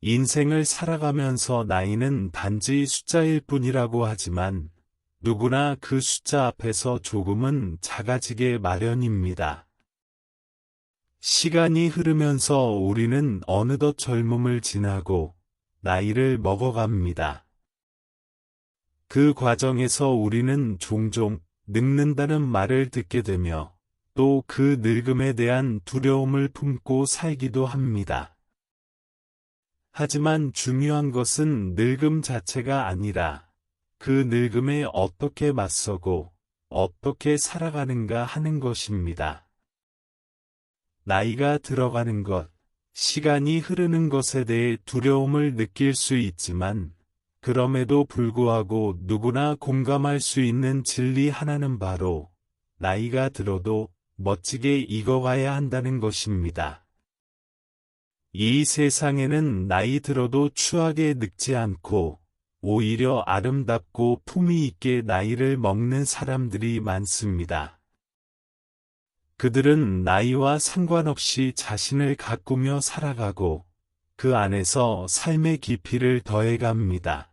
인생을 살아가면서 나이는 단지 숫자일 뿐이라고 하지만 누구나 그 숫자 앞에서 조금은 작아지게 마련입니다. 시간이 흐르면서 우리는 어느덧 젊음을 지나고 나이를 먹어갑니다. 그 과정에서 우리는 종종 늙는다는 말을 듣게 되며 또 그 늙음에 대한 두려움을 품고 살기도 합니다. 하지만 중요한 것은 늙음 자체가 아니라 그 늙음에 어떻게 맞서고 어떻게 살아가는가 하는 것입니다. 나이가 들어가는 것, 시간이 흐르는 것에 대해 두려움을 느낄 수 있지만 그럼에도 불구하고 누구나 공감할 수 있는 진리 하나는 바로 나이가 들어도 멋지게 익어가야 한다는 것입니다. 이 세상에는 나이 들어도 추하게 늙지 않고 오히려 아름답고 품위 있게 나이를 먹는 사람들이 많습니다. 그들은 나이와 상관없이 자신을 가꾸며 살아가고 그 안에서 삶의 깊이를 더해갑니다.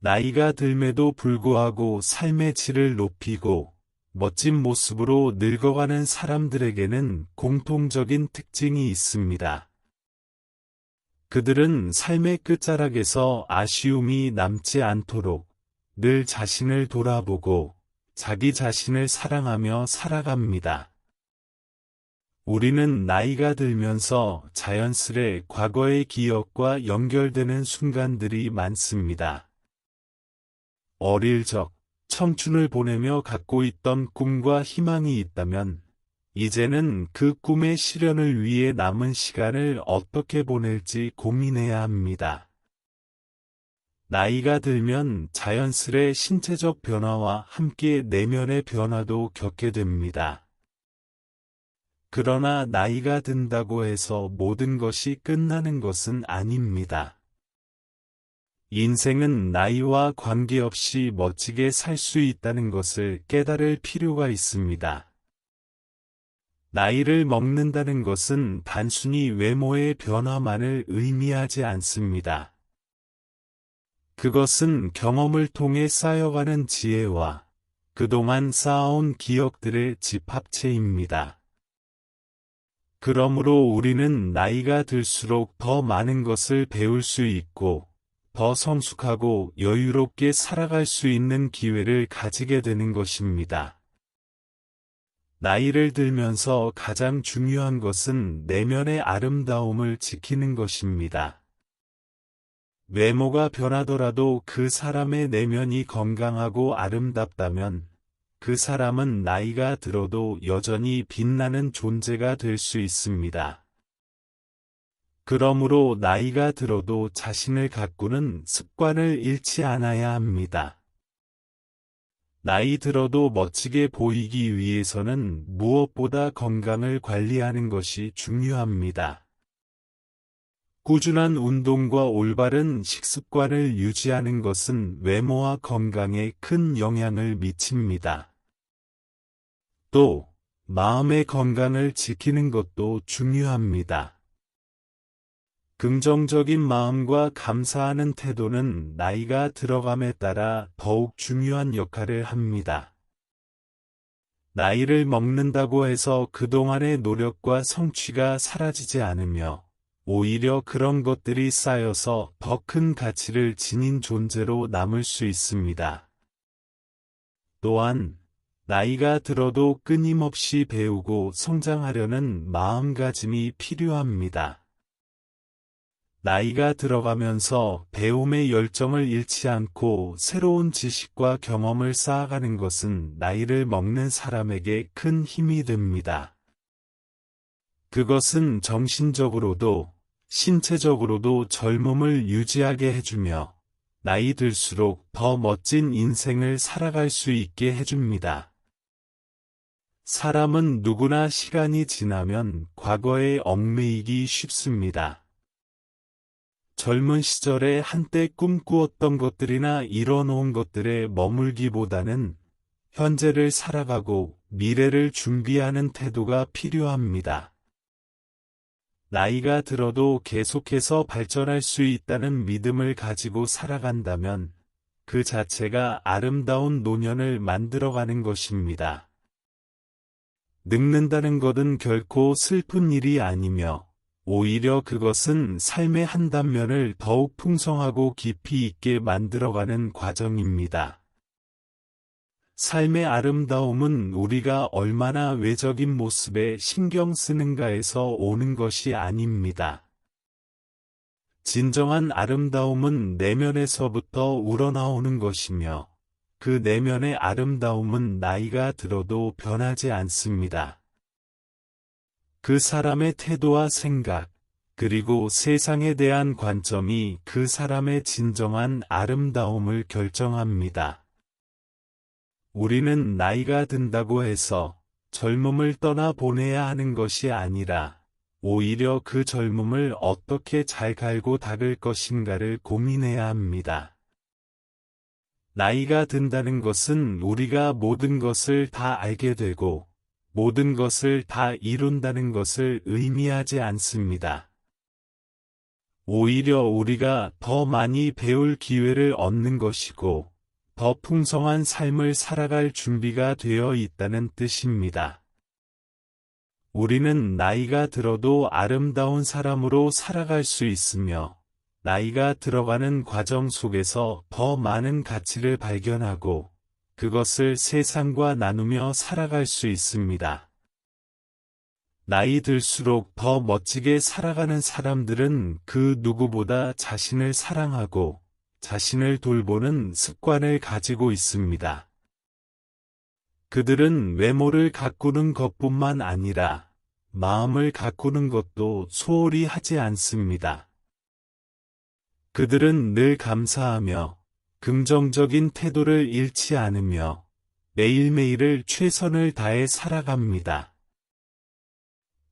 나이가 들매도 불구하고 삶의 질을 높이고 멋진 모습으로 늙어가는 사람들에게는 공통적인 특징이 있습니다. 그들은 삶의 끝자락에서 아쉬움이 남지 않도록 늘 자신을 돌아보고 자기 자신을 사랑하며 살아갑니다. 우리는 나이가 들면서 자연스레 과거의 기억과 연결되는 순간들이 많습니다. 어릴 적 청춘을 보내며 갖고 있던 꿈과 희망이 있다면 이제는 그 꿈의 실현을 위해 남은 시간을 어떻게 보낼지 고민해야 합니다. 나이가 들면 자연스레 신체적 변화와 함께 내면의 변화도 겪게 됩니다. 그러나 나이가 든다고 해서 모든 것이 끝나는 것은 아닙니다. 인생은 나이와 관계없이 멋지게 살 수 있다는 것을 깨달을 필요가 있습니다. 나이를 먹는다는 것은 단순히 외모의 변화만을 의미하지 않습니다. 그것은 경험을 통해 쌓여가는 지혜와 그동안 쌓아온 기억들의 집합체입니다. 그러므로 우리는 나이가 들수록 더 많은 것을 배울 수 있고 더 성숙하고 여유롭게 살아갈 수 있는 기회를 가지게 되는 것입니다. 나이를 들면서 가장 중요한 것은 내면의 아름다움을 지키는 것입니다. 외모가 변하더라도 그 사람의 내면이 건강하고 아름답다면 그 사람은 나이가 들어도 여전히 빛나는 존재가 될 수 있습니다. 그러므로 나이가 들어도 자신을 가꾸는 습관을 잃지 않아야 합니다. 나이 들어도 멋지게 보이기 위해서는 무엇보다 건강을 관리하는 것이 중요합니다. 꾸준한 운동과 올바른 식습관을 유지하는 것은 외모와 건강에 큰 영향을 미칩니다. 또, 마음의 건강을 지키는 것도 중요합니다. 긍정적인 마음과 감사하는 태도는 나이가 들어감에 따라 더욱 중요한 역할을 합니다. 나이를 먹는다고 해서 그동안의 노력과 성취가 사라지지 않으며 오히려 그런 것들이 쌓여서 더 큰 가치를 지닌 존재로 남을 수 있습니다. 또한 나이가 들어도 끊임없이 배우고 성장하려는 마음가짐이 필요합니다. 나이가 들어가면서 배움의 열정을 잃지 않고 새로운 지식과 경험을 쌓아가는 것은 나이를 먹는 사람에게 큰 힘이 됩니다. 그것은 정신적으로도 신체적으로도 젊음을 유지하게 해주며 나이 들수록 더 멋진 인생을 살아갈 수 있게 해줍니다. 사람은 누구나 시간이 지나면 과거에 얽매이기 쉽습니다. 젊은 시절에 한때 꿈꾸었던 것들이나 이뤄놓은 것들에 머물기보다는 현재를 살아가고 미래를 준비하는 태도가 필요합니다. 나이가 들어도 계속해서 발전할 수 있다는 믿음을 가지고 살아간다면 그 자체가 아름다운 노년을 만들어가는 것입니다. 늙는다는 것은 결코 슬픈 일이 아니며 오히려 그것은 삶의 한 단면을 더욱 풍성하고 깊이 있게 만들어가는 과정입니다. 삶의 아름다움은 우리가 얼마나 외적인 모습에 신경 쓰는가에서 오는 것이 아닙니다. 진정한 아름다움은 내면에서부터 우러나오는 것이며 그 내면의 아름다움은 나이가 들어도 변하지 않습니다. 그 사람의 태도와 생각, 그리고 세상에 대한 관점이 그 사람의 진정한 아름다움을 결정합니다. 우리는 나이가 든다고 해서 젊음을 떠나 보내야 하는 것이 아니라 오히려 그 젊음을 어떻게 잘 갈고 닦을 것인가를 고민해야 합니다. 나이가 든다는 것은 우리가 모든 것을 다 알게 되고 모든 것을 다 이룬다는 것을 의미하지 않습니다. 오히려 우리가 더 많이 배울 기회를 얻는 것이고 더 풍성한 삶을 살아갈 준비가 되어 있다는 뜻입니다. 우리는 나이가 들어도 아름다운 사람으로 살아갈 수 있으며 나이가 들어가는 과정 속에서 더 많은 가치를 발견하고 그것을 세상과 나누며 살아갈 수 있습니다. 나이 들수록 더 멋지게 살아가는 사람들은 그 누구보다 자신을 사랑하고 자신을 돌보는 습관을 가지고 있습니다. 그들은 외모를 가꾸는 것뿐만 아니라 마음을 가꾸는 것도 소홀히 하지 않습니다. 그들은 늘 감사하며 긍정적인 태도를 잃지 않으며 매일매일을 최선을 다해 살아갑니다.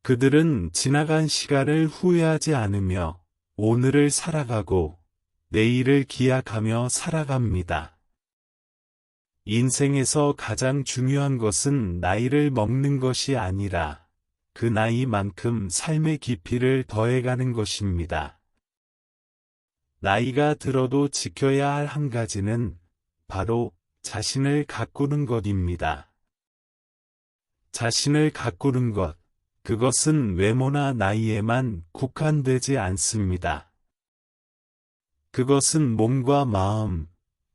그들은 지나간 시간을 후회하지 않으며 오늘을 살아가고 내일을 기약하며 살아갑니다. 인생에서 가장 중요한 것은 나이를 먹는 것이 아니라 그 나이만큼 삶의 깊이를 더해가는 것입니다. 나이가 들어도 지켜야 할 한 가지는 바로 자신을 가꾸는 것입니다. 자신을 가꾸는 것, 그것은 외모나 나이에만 국한되지 않습니다. 그것은 몸과 마음,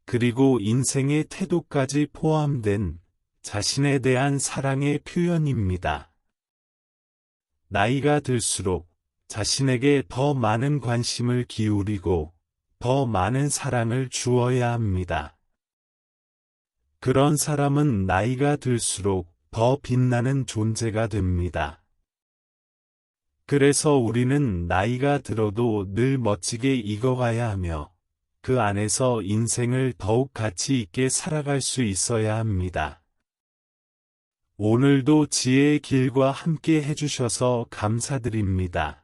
그리고 인생의 태도까지 포함된 자신에 대한 사랑의 표현입니다. 나이가 들수록 자신에게 더 많은 관심을 기울이고 더 많은 사랑을 주어야 합니다. 그런 사람은 나이가 들수록 더 빛나는 존재가 됩니다. 그래서 우리는 나이가 들어도 늘 멋지게 익어가야 하며 그 안에서 인생을 더욱 가치 있게 살아갈 수 있어야 합니다. 오늘도 지혜의 길과 함께 해주셔서 감사드립니다.